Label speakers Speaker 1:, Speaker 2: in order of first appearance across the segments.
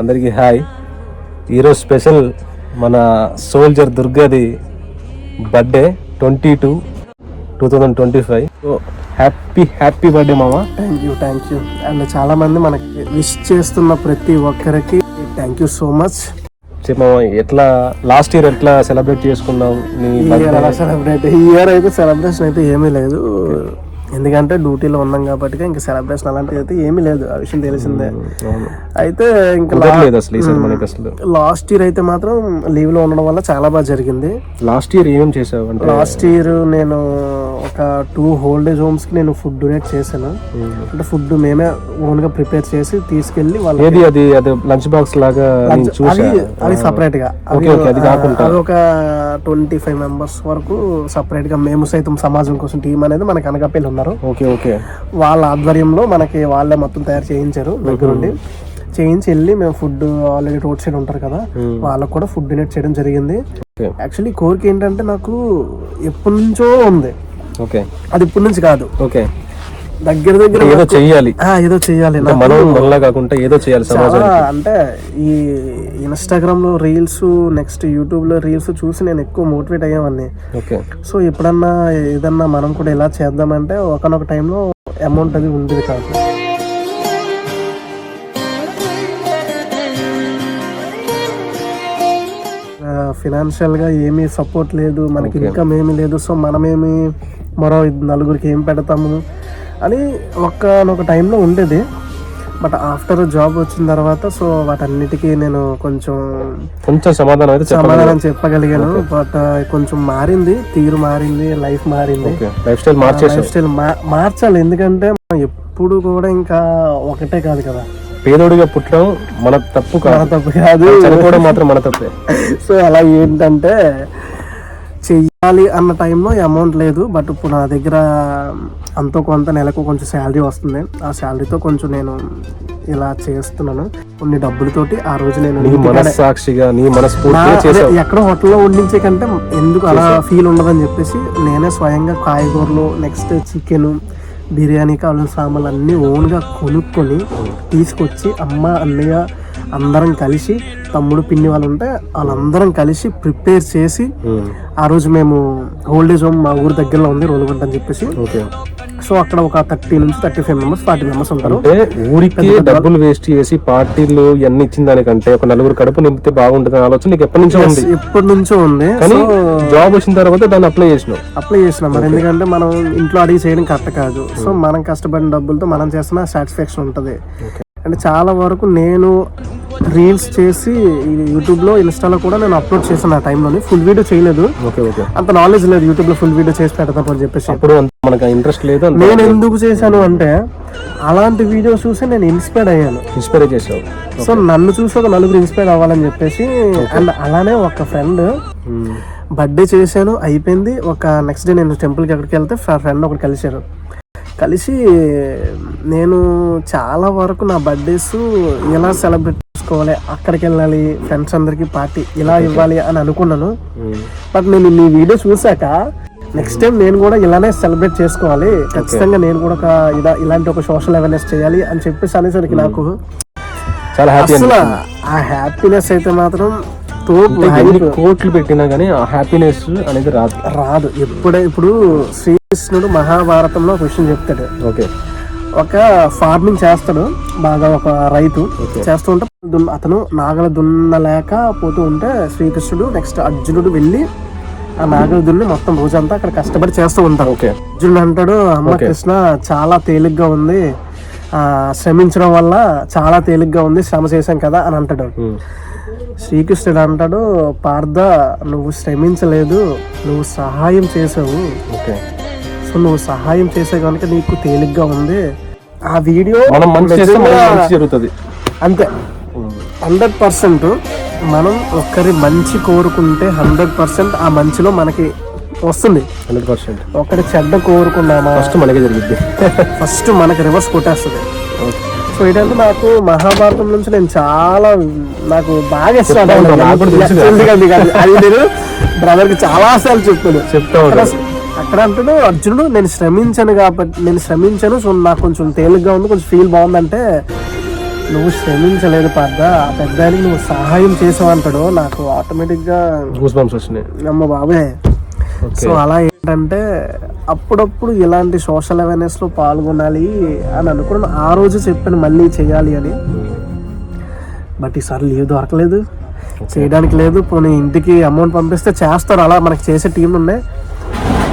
Speaker 1: అందరికీ హాయ్. ఈరోజు స్పెషల్ మన soldier దుర్గాది birthday twenty two two thousand twenty five. So happy happy birthday మామ.
Speaker 2: Thank you thank you and చాలా మంది మనకి విష్ చేస్తున్న ప్రతి ఒక్కరికి థ్యాంక్ యూ సో మచ్
Speaker 1: ఎట్లా లాస్ట్ ఇయర్ ఎట్లా సెలబ్రేట్ చేసుకున్నాం నీ
Speaker 2: ఈ ఇయర్ అలా సెలబ్రేట్ ఈ ఇయర్ అయితే సెలబ్రేషన్ అయితే ఏమీ లేదు. ఎందుకంటే డ్యూటీలో ఉన్నాం కాబట్టి ఇంకా సెలబ్రేషన్ అలాంటిది అయితే ఏమీ లేదు. ఆ విషయం తెలిసిందే. అయితే ఇంకా లాస్ట్ ఇయర్ అయితే మాత్రం లీవ్లో ఉండడం వల్ల చాలా బాగా జరిగింది.
Speaker 1: లాస్ట్ ఇయర్ ఏమేం చేసావు? అంటే
Speaker 2: లాస్ట్ ఇయర్ నేను ఒక టూ హోల్డేజ్ హోమ్స్కి నేను ఫుడ్ డొనేట్ చేశాను. అంటే ఫుడ్ మేమే ఓన్గా ప్రిపేర్ చేసి తీసుకెళ్ళి వాళ్ళ
Speaker 1: ఏది అది? అది లంచ్ బాక్స్ లాగా
Speaker 2: అది అది
Speaker 1: సపరేట్గా. అది
Speaker 2: ఒక ట్వంటీ ఫైవ్ మెంబర్స్ వరకు సపరేట్గా మేము సైతం సమాజం కోసం టీం అనేది మనకి అనకాపల్లి ఉన్నారు.
Speaker 1: Okay okay.
Speaker 2: వాళ్ళ ఆధ్వర్యంలో మనకి వాళ్ళే మొత్తం తయారు చేయించారు దగ్గరుండి. చేయించి వెళ్ళి మేము ఫుడ్ ఆల్రెడీ రోడ్ సైడ్ ఉంటారు కదా వాళ్ళకు కూడా ఫుడ్ డొనేట్ చేయడం జరిగింది. యాక్చువల్లీ కోరిక ఏంటంటే నాకు ఎప్పటి నుంచో ఉంది.
Speaker 1: ఓకే.
Speaker 2: అది ఇప్పటి నుంచి కాదు.
Speaker 1: ఓకే.
Speaker 2: దగ్గర దగ్గర
Speaker 1: ఏదో చెయ్యాలి.
Speaker 2: ఆ, ఏదో చెయ్యాలి.
Speaker 1: మనం వల్ల కాకుండా ఏదో చేయాలి
Speaker 2: అంటే ఈ ఇన్స్టాగ్రామ్లో రీల్స్ నెక్స్ట్ యూట్యూబ్లో రీల్స్ చూసి నేను ఎక్కువ మోటివేట్ అయ్యామని
Speaker 1: ఓకే.
Speaker 2: సో ఎప్పుడన్నా ఏదన్నా మనం కూడా ఇలా చేద్దామంటే ఒకనొక టైంలో అమౌంట్ అది ఉండేది కాదు. ఫినాన్షియల్గా ఏమీ సపోర్ట్ లేదు మనకి ఇన్కమ్ ఏమీ లేదు. సో మనమేమి మరో నలుగురికి ఏం పెడతాము? అని ఒక్కనొక టైంలో ఉండేది. బట్ ఆఫ్టర్ జాబ్ వచ్చిన తర్వాత సో వాటన్నిటికీ నేను కొంచెం
Speaker 1: కొంచెం సమాధానం అయితే
Speaker 2: సమాధానం చెప్పగలిగాను. బట్ కొంచెం మారింది తీరు మారింది లైఫ్ మారింది.
Speaker 1: లైఫ్ స్టైల్
Speaker 2: లైఫ్ స్టైల్ మార్చాలి. ఎందుకంటే మనం ఎప్పుడు కూడా ఇంకా ఒకటే కాదు కదా.
Speaker 1: పేదోడిగా పుట్టడం మన తప్పు కాదు.
Speaker 2: తప్పు కాదు.
Speaker 1: చనిపోవడం మాత్రం మన తప్పే.
Speaker 2: సో అలా ఏంటంటే చెయ్యాలి అన్న టైంలో అమౌంట్ లేదు. బట్ ఇప్పుడు నా దగ్గర అంతో కొంత నెలకు కొంచెం శాలరీ వస్తుంది. ఆ శాలరీతో కొంచెం నేను ఇలా చేస్తున్నాను. కొన్ని డబ్బులతోటి ఆ రోజు నేను
Speaker 1: నీ మనస్సాక్షిగా
Speaker 2: ఎక్కడో హోటల్లో వండించే కంటే ఎందుకు అలా ఫీల్ ఉండదని చెప్పేసి నేనే స్వయంగా కాయగూరలు నెక్స్ట్ చికెన్ బిర్యానీ కావాల్సిన సామాన్లు అన్నీ ఓన్గా కొనుక్కొని తీసుకొచ్చి అమ్మ అన్నయ్య అందరం కలిసి తమ్ముడు పిన్ని వాళ్ళు ఉంటే వాళ్ళందరం కలిసి ప్రిపేర్ చేసి
Speaker 1: ఉమ్,
Speaker 2: ఆ రోజు మేము ఓల్డేజ్ హోమ్ మా ఊరు దగ్గరలో ఉంది రోలుగుంట అని చెప్పేసి.
Speaker 1: ఓకే
Speaker 2: సో అక్కడ ఒక థర్టీ నుంచి thirty five members forty members ఉంటారు.
Speaker 1: అంటే ఊరికి డబ్బులు వేస్ట్ చేసి పార్టీలు ఇవన్నీ ఇచ్చిన దానికంటే ఒక నలుగురు కడుపు నింపితే బాగుంటుంది ఆలోచన నీకు ఎప్పటి నుంచో ఉంది?
Speaker 2: ఎప్పటి నుంచో ఉంది.
Speaker 1: కానీ జాబ్ వచ్చిన తర్వాత దాన్ని అప్లై చేసినావు.
Speaker 2: అప్లై చేసినాం మరి. ఎందుకంటే మనం ఇంట్లో అడిగి చేయడం కరెక్ట్ కాదు. సో మనం కష్టపడిన డబ్బులతో మనం చేస్తున్న సాటిస్ఫాక్షన్ ఉంటుంది. అంటే చాలా వరకు నేను రీల్స్ చేసి యూట్యూబ్లో ఇన్స్టాలో కూడా నేను అప్లోడ్ చేశాను ఆ టైంలోని. ఫుల్ వీడియో చేయలేదు.
Speaker 1: Okay okay.
Speaker 2: అంత నాలెడ్జ్ లేదు యూట్యూబ్లో ఫుల్ వీడియో చేసి పెడతాం అని చెప్పేసి.
Speaker 1: అప్పుడు మనకు ఇంట్రెస్ట్ లేదు
Speaker 2: నేను ఎందుకు చేశాను అంటే అలాంటి వీడియోస్ చూసి నేను ఇన్స్పైర్ అయ్యాను.
Speaker 1: ఇన్స్పైర్ చేసావు
Speaker 2: సో నన్ను చూసి ఒక నలుగురు ఇన్స్పైర్ అవ్వాలని చెప్పేసి అండ్ అలానే ఒక ఫ్రెండ్ బర్త్డే చేశాను అయిపోయింది. ఒక నెక్స్ట్ డే నేను టెంపుల్కి ఎక్కడికి వెళ్తే ఫ్రెండ్ ఒకటి కలిశారు. కలిసి నేను చాలా వరకు నా బర్త్డేస్ ఎలా సెలబ్రేట్ చేసుకోవాలి అక్కడికి వెళ్ళాలి ఫ్రెండ్స్ అందరికి పార్టీ ఇలా ఇవ్వాలి అని అనుకున్నాను. బట్ నేను మీ వీడియో చూసాక నెక్స్ట్ టైం నేను కూడా ఇలానే సెలబ్రేట్ చేసుకోవాలి. ఖచ్చితంగా నేను కూడా ఒక ఇలా ఇలాంటి ఒక సోషల్ అవేర్నెస్ చేయాలి అని చెప్పేసి అనేసరికి నాకు
Speaker 1: చాలా హ్యాపీ
Speaker 2: అసలు ఆ హ్యాపీనెస్ అయితే మాత్రం
Speaker 1: కోట్లు పెట్టినా కానీ ఆ హ్యాపీనెస్ అనేది రాదు.
Speaker 2: రాదు. ఎప్పుడే ఇప్పుడు శ్రీకృష్ణుడు మహాభారతంలో విషయం చెప్తాడు.
Speaker 1: ఓకే.
Speaker 2: ఒక ఫార్మింగ్ చేస్తాడు బాగా ఒక రైతు. చేస్తూ ఉంటే అతను నాగల దున్నలేక పోతూ ఉంటే శ్రీకృష్ణుడు నెక్స్ట్ అర్జునుడు వెళ్ళి ఆ నాగల దున్ని మొత్తం రోజంతా అక్కడ కష్టపడి చేస్తూ ఉంటారు.
Speaker 1: ఓకే.
Speaker 2: అర్జునుడు అంటాడు అమ్మ కృష్ణ చాలా తేలిగ్గా ఉంది. ఆ శ్రమించడం వల్ల చాలా తేలిగ్గా ఉంది శ్రమ చేశాం కదా అని అంటాడు. శ్రీకృష్ణుడు అంటాడు పార్థ నువ్వు శ్రమించలేదు నువ్వు సహాయం చేసావు
Speaker 1: ఓకే.
Speaker 2: సో నువ్వు సహాయం చేసే కనుక నీకు తేలిగ్గా ఉంది. ఆ వీడియో
Speaker 1: మనం మంచి చేస్తే మనకి
Speaker 2: నిజంగా
Speaker 1: మంచి జరుగుతుంది.
Speaker 2: అంతే. హండ్రెడ్ పర్సెంట్ మనం ఒక్కరి మంచి కోరుకుంటే హండ్రెడ్ పర్సెంట్ ఆ మంచిలో మనకి వస్తుంది.
Speaker 1: Hundred percent.
Speaker 2: ఒకటి చెడ్డ కోరుకున్నామా?
Speaker 1: ఫస్ట్ మనకే జరిగింది
Speaker 2: ఫస్ట్ మనకి రివర్స్ కొట్టేస్తుంది. సో ఏంటంటే నాకు మహాభారతం నుంచి నేను చాలా నాకు బాగా ఇష్టం. అది నేను బ్రదర్కి చాలా సార్లు చెప్పాను.
Speaker 1: చెప్తా
Speaker 2: అక్కడ అంటాడు అర్జునుడు నేను శ్రమించాను కాబట్టి నేను శ్రమించాను సో నాకు కొంచెం తేలిగ్గా ఉంది కొంచెం ఫీల్ బాగుందంటే నువ్వు శ్రమించలేదు పద్ద ఆ పెద్ద నువ్వు సహాయం చేసావు అంటాడు. నాకు ఆటోమేటిక్గా అమ్మ బాబే సో అలా ఏంటంటే అప్పుడప్పుడు ఇలాంటి సోషల్ అవేర్నెస్లో పాల్గొనాలి అని అనుకున్నాను. ఆ రోజు చెప్పాను మళ్ళీ చేయాలి అని. బట్ ఈసారి లీవ్ దొరకలేదు. చేయడానికి లేదు. పోనీ ఇంటికి అమౌంట్ పంపిస్తే చేస్తారు. అలా మనకి చేసే టీం ఉన్నాయి.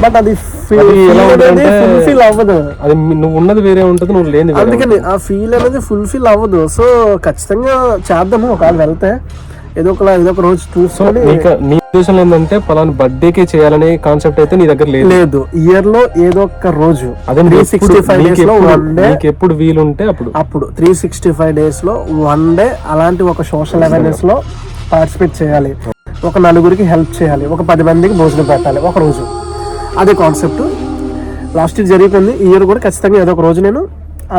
Speaker 2: బట్ అది ఫుల్ఫిల్ అవ్వదు.
Speaker 1: అది నువ్వు ఉన్నది వేరే ఉంటుంది నువ్వు లేని
Speaker 2: అందుకని ఆ ఫీల్ అనేది ఫుల్ఫిల్ అవ్వదు. సో ఖచ్చితంగా చేద్దాము ఒకవేళ వెళ్తే. ఏదో ఒక ఏదో ఒక రోజు చూసుకొని
Speaker 1: నీ ఉద్దేశం ఏంటంటే పలానా బర్త్డేకే చేయాలనే కాన్సెప్ట్ అయితే నీ దగ్గర లేదు.
Speaker 2: లేదు. ఇయర్లో ఏదో ఒక రోజు.
Speaker 1: అదే
Speaker 2: త్రీ సిక్స్టీ ఫైవ్
Speaker 1: డేస్లో
Speaker 2: వన్ డే
Speaker 1: ఎప్పుడు వీలుంటే అప్పుడు.
Speaker 2: అప్పుడు త్రీ సిక్స్టీ ఫైవ్ డేస్లో వన్ డే అలాంటి ఒక సోషల్ అవేర్నెస్లో పార్టిసిపేట్ చేయాలి. ఒక నలుగురికి హెల్ప్ చేయాలి. ఒక పది మందికి భోజనం పెట్టాలి. ఒక రోజు. అదే కాన్సెప్ట్ లాస్ట్ ఇయర్ జరిగిపోయింది. ఈ ఇయర్ కూడా ఖచ్చితంగా ఏదో ఒక రోజు నేను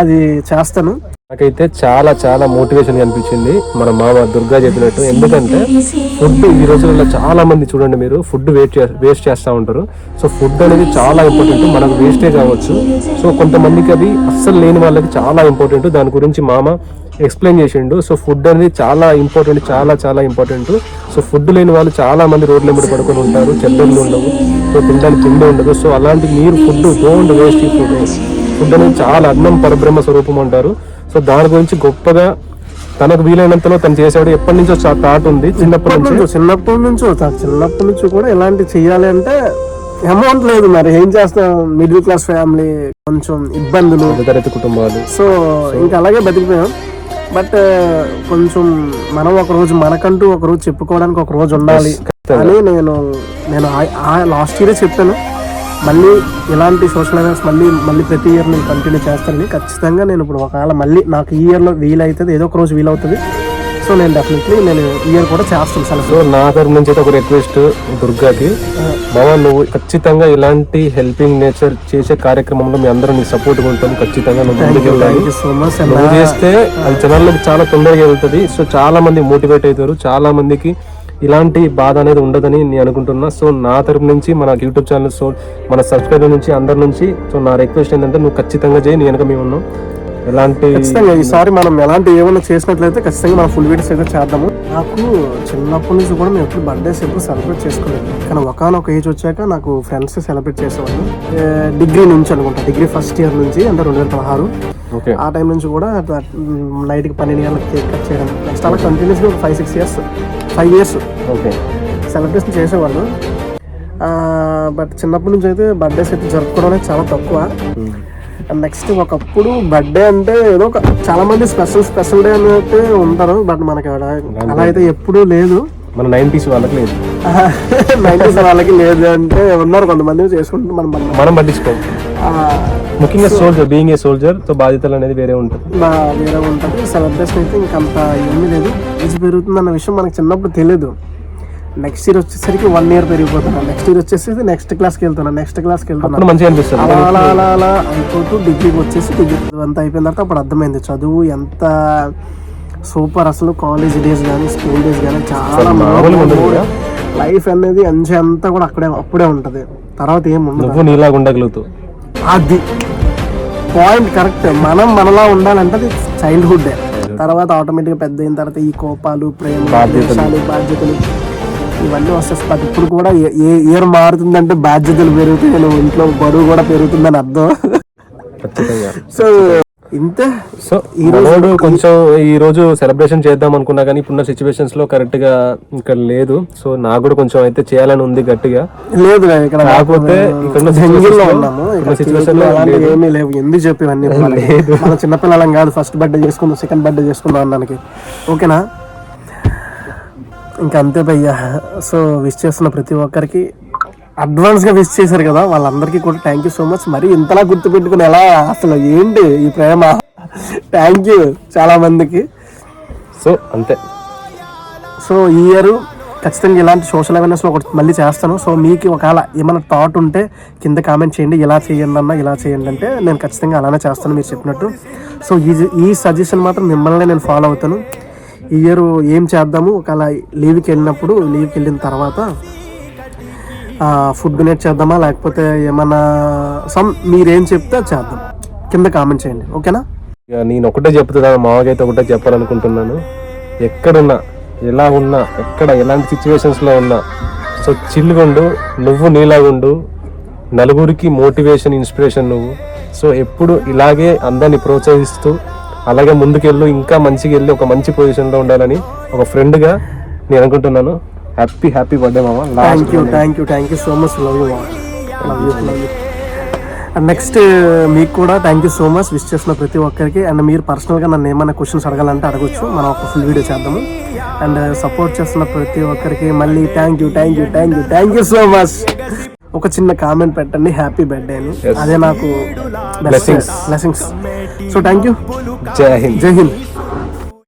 Speaker 2: అది చేస్తాను.
Speaker 1: నాకైతే చాలా చాలా మోటివేషన్ అనిపించింది మన మామ దుర్గా చెప్పినట్టు. ఎందుకంటే ఫుడ్ ఈ రోజుల్లో చాలా మంది చూడండి మీరు ఫుడ్ వేస్ట్ వేస్ట్ చేస్తూ ఉంటారు. సో ఫుడ్ అనేది చాలా ఇంపార్టెంట్ మనకు వేస్టే కావచ్చు. సో కొంతమందికి అది అస్సలు లేని వాళ్ళకి చాలా ఇంపార్టెంట్ దాని గురించి మామ ఎక్స్ప్లెయిన్ చేసిండు. సో ఫుడ్ అనేది చాలా ఇంపార్టెంట్ చాలా చాలా ఇంపార్టెంట్ సో ఫుడ్ లేని వాళ్ళు చాలా మంది రోడ్ల మీద పడుకొని ఉంటారు చెద్దళ్ళు ఉండవు సో తినడానికి తిండి ఉండదు. సో అలాంటి మీరు ఫుడ్ డోంట్ వేస్ట్ ఈ ఫుడ్ ఫుడ్ అనేది చాలా అన్నం పరబ్రహ్మ స్వరూపం అంటారు. సో దాని గురించి గొప్పగా తనకు వీలైనంతలో తను చేసాడు ఎప్పటి నుంచో థాట్ ఉంది. చిన్నప్పటి నుంచి.
Speaker 2: చిన్నప్పటి నుంచి చిన్నప్పటి నుంచి కూడా ఇలాంటి చెయ్యాలి అంటే అమౌంట్ లేదు మరి. ఏం చేస్తాం? మిడిల్ క్లాస్ ఫ్యామిలీ కొంచెం ఇబ్బందులు.
Speaker 1: మధ్యతరగతి కుటుంబాలు.
Speaker 2: సో ఇంకా అలాగే బతికిపోయాం. బట్ కొంచెం మనం ఒక రోజు మనకంటూ ఒక రోజు చెప్పుకోవడానికి ఒక రోజు ఉండాలి. అని నేను నేను లాస్ట్ ఇయరే చెప్పాను. మళ్ళీ ఇలాంటి సోషల్ అవేర్నెస్ మళ్ళీ మళ్ళీ ప్రతి ఇయర్ నేను కంటిన్యూ చేస్తానని ఖచ్చితంగా నేను ఇప్పుడు ఒకవేళ మళ్ళీ నాకు ఈ ఇయర్లో వీలవుతుంది ఏదో ఒక రోజు వీలవుతుంది. సో నేను డెఫినెట్లీ నేను ఇయర్ కూడా చేస్తాను సెలబ్రేట్
Speaker 1: సో నా తరపు నుంచి అయితే ఒక రిక్వెస్ట్ దుర్గాకి. బాబా నువ్వు ఖచ్చితంగా ఇలాంటి హెల్పింగ్ నేచర్ చేసే కార్యక్రమంలో మీ అందరూ నీ సపోర్ట్ ఉంటాం. ఖచ్చితంగా నువ్వు ముందుకు వెళ్ళాలి నువ్వు చేస్తే అది జనాలకు చాలా తొందరగా వెళ్తుంది. సో చాలా మంది మోటివేట్ అవుతారు. చాలా మందికి ఇలాంటి బాధ అనేది ఉండదని నేను అనుకుంటున్నా. సో నా తరపు నుంచి మన యూట్యూబ్ ఛానల్ సో మన సబ్స్క్రైబర్ నుంచి అందరి నుంచి సో నా రిక్వెస్ట్ ఏంటంటే నువ్వు ఖచ్చితంగా చేయి. నేను వెనక మేము ఉన్నాం. ఎలాంటి
Speaker 2: ఖచ్చితంగా ఈసారి మనం ఎలాంటి ఏమైనా చేసినట్లయితే ఖచ్చితంగా మనం ఫుల్ వీడియోస్ అయితే చేద్దాము. నాకు చిన్నప్పటి నుంచి కూడా మేము ఎప్పుడు బర్త్డేస్ ఎప్పుడు సెలబ్రేట్ చేసుకోలేదు. కానీ ఒకనొక ఏజ్ వచ్చాక నాకు ఫ్రెండ్స్ సెలబ్రేట్ చేసేవాళ్ళు. డిగ్రీ నుంచి అనుకుంటా. డిగ్రీ ఫస్ట్ ఇయర్ నుంచి అంటే రెండు వేల పదహారు.
Speaker 1: ఓకే.
Speaker 2: ఆ టైం నుంచి కూడా నైట్కి పన్నెండు గంటలకు కేక్ కట్ చేయడం. నెక్స్ట్ అలా కంటిన్యూస్గా ఒక five six years five years
Speaker 1: okay.
Speaker 2: Celebration చేసేవాళ్ళు. బట్ చిన్నప్పటి నుంచి అయితే బర్త్డేస్ అయితే జరుపుకోవడం అనేది చాలా తక్కువ. అండ్ నెక్స్ట్ ఒకప్పుడు బర్త్డే అంటే ఏదో ఒక చాలా మంది స్పెషల్ స్పెషల్ డే అయితే ఉంటారు. బట్ మనకి అలా అయితే ఎప్పుడూ లేదు.
Speaker 1: మన నైంటీస్ వాళ్ళకి లేదు.
Speaker 2: నైన్టీస్ వాళ్ళకి లేదు అంటే ఉన్నారు కొంతమంది చేసుకుంటూ మనం మనం
Speaker 1: పట్టించుకోం. ముఖ్యంగా సోల్జర్ బీయింగ్ ఏ సోల్జర్తో బాధ్యతలు అనేది వేరే ఉంటుంది.
Speaker 2: వేరే ఉంటుంది. సెలబ్రేషన్ అయితే ఇంకంత ఏమీ లేదు. ఏజ్ పెరుగుతుంది అన్న విషయం మనకు చిన్నప్పుడు తెలియదు నెక్స్ట్ ఇయర్ వచ్చేసరికి వన్ ఇయర్ పెరిగిపోతున్నా నెక్స్ట్ ఇయర్ వచ్చేసి నెక్స్ట్ క్లాస్కి వెళ్తున్నా. నెక్స్ట్ క్లాస్కి వెళ్తున్నా.
Speaker 1: మంచిగా అనిపిస్తుంది.
Speaker 2: అలా అలా అలా అలా అయిపోతూ డిగ్రీకి వచ్చేసి డిగ్రీ అంతా అయిపోయిన తర్వాత అప్పుడు అర్థమైంది. చదువు ఎంత సూపర్ అసలు కాలేజ్ డేస్ కానీ స్కూల్ డేస్ కానీ చాలా. లైఫ్ అనేది అంచె అంతా కూడా అక్కడే అప్పుడే ఉంటది. తర్వాత ఏం ఉండదు.
Speaker 1: నీలాగా ఉండగలుగుతావు.
Speaker 2: అది పాయింట్ కరెక్ట్ మనం మనలా ఉండాలంటే అది చైల్డ్హుడ్ తర్వాత ఆటోమేటిక్గా పెద్ద అయిన తర్వాత ఈ కోపాలు ప్రేమ
Speaker 1: బాధ్యతలు.
Speaker 2: ఇవన్నీ వస్తాయి. బట్ ఇప్పుడు కూడా ఏ- ఇయర్ మారుతుందంటే బాధ్యతలు పెరుగుతాయి నువ్వు ఇంట్లో బరువు కూడా పెరుగుతుందని అర్థం. సో ఇంతే.
Speaker 1: సో ఈ రోజు కొంచెం ఈ రోజు సెలబ్రేషన్ చేద్దాం అనుకున్నా కానీ ఇప్పుడున్న సిచ్యువేషన్స్లో కరెక్ట్గా ఇక్కడ లేదు. సో నాకు కూడా కొంచెం అయితే చేయాలని ఉంది గట్టిగా.
Speaker 2: లేదు నేను ఇక్కడ
Speaker 1: కాకపోతే ఇక్కడ
Speaker 2: సిచ్యువేషన్లో ఏమీ లేవు. ఎందుకు చెప్పి మన చిన్నపిల్లలం కాదు. ఫస్ట్ బర్త్డే చేసుకుందాం సెకండ్ బర్త్డే చేసుకుందాం అన్నానికి. ఓకేనా? ఇంకా అంతే భయ్యా. సో విష్ చేస్తున్న ప్రతి ఒక్కరికి అడ్వాన్స్గా విష్ చేశారు కదా వాళ్ళందరికీ కూడా థ్యాంక్ యూ సో మచ్ మరి ఇంతలా గుర్తుపెట్టుకుని ఎలా అసలు ఏంటి ఈ ప్రేమ? థ్యాంక్ యూ చాలా మందికి.
Speaker 1: సో అంతే.
Speaker 2: సో ఈ ఇయర్ ఖచ్చితంగా ఇలాంటి సోషల్ అవేర్నెస్లో ఒకటి మళ్ళీ చేస్తాను. సో మీకు ఒకవేళ ఏమైనా థాట్ ఉంటే కింద కామెంట్ చేయండి. ఇలా చేయండి అన్న ఇలా చేయండి అంటే నేను ఖచ్చితంగా అలానే చేస్తాను మీరు చెప్పినట్టు. సో ఈ ఈ సజెషన్ మాత్రం మిమ్మల్ని నేను ఫాలో అవుతాను. ఇయర్ ఏం చేద్దాము? ఒకవేళ లీవ్కి వెళ్ళినప్పుడు లీవ్కి వెళ్ళిన తర్వాత ఫుడ్ డొనేట్ చేద్దామా? లేకపోతే ఏమన్నా సమ్ మీరేం చెప్తే చేద్దాం. కింద కామెంట్ చేయండి. ఓకేనా?
Speaker 1: ఇక నేను ఒకటే చెప్తున్నాను మామకైతే ఒకటే చెప్పాలనుకుంటున్నాను. ఎక్కడున్నా ఎలా ఉన్నా ఎక్కడ ఎలాంటి సిచ్యువేషన్స్లో ఉన్నా సో చిల్లుగుండు నువ్వు నీలాగుండు నలుగురికి మోటివేషన్ ఇన్స్పిరేషన్ నువ్వు. సో ఎప్పుడు ఇలాగే అందరిని ప్రోత్సహిస్తూ అలాగే ముందుకెళ్ళు ఇంకా మంచిగా వెళ్ళి ఒక మంచి పొజిషన్లో ఉండాలని ఒక ఫ్రెండ్గా నేను అనుకుంటున్నాను. హ్యాపీ హ్యాపీ బర్త్డే మామ.
Speaker 2: Thank you thank you thank you so much love you love you love you and next మీకు కూడా thank you so much wish చేసిన ప్రతి ఒక్కరికి. అండ్ మీరు పర్సనల్గా నన్ను ఏమైనా క్వశ్చన్స్ అడగాలంటే అడగొచ్చు. మనం ఒక ఫుల్ వీడియో చేద్దాము. అండ్ సపోర్ట్ చేస్తున్న ప్రతి ఒక్కరికి మళ్ళీ thank you thank you thank you thank you so much ఒక చిన్న కామెంట్ పెట్టండి. హ్యాపీ బర్త్డే అని అదే నాకు
Speaker 1: Blessings.
Speaker 2: Blessings so thank you
Speaker 1: జై హింద్
Speaker 2: జై హింద్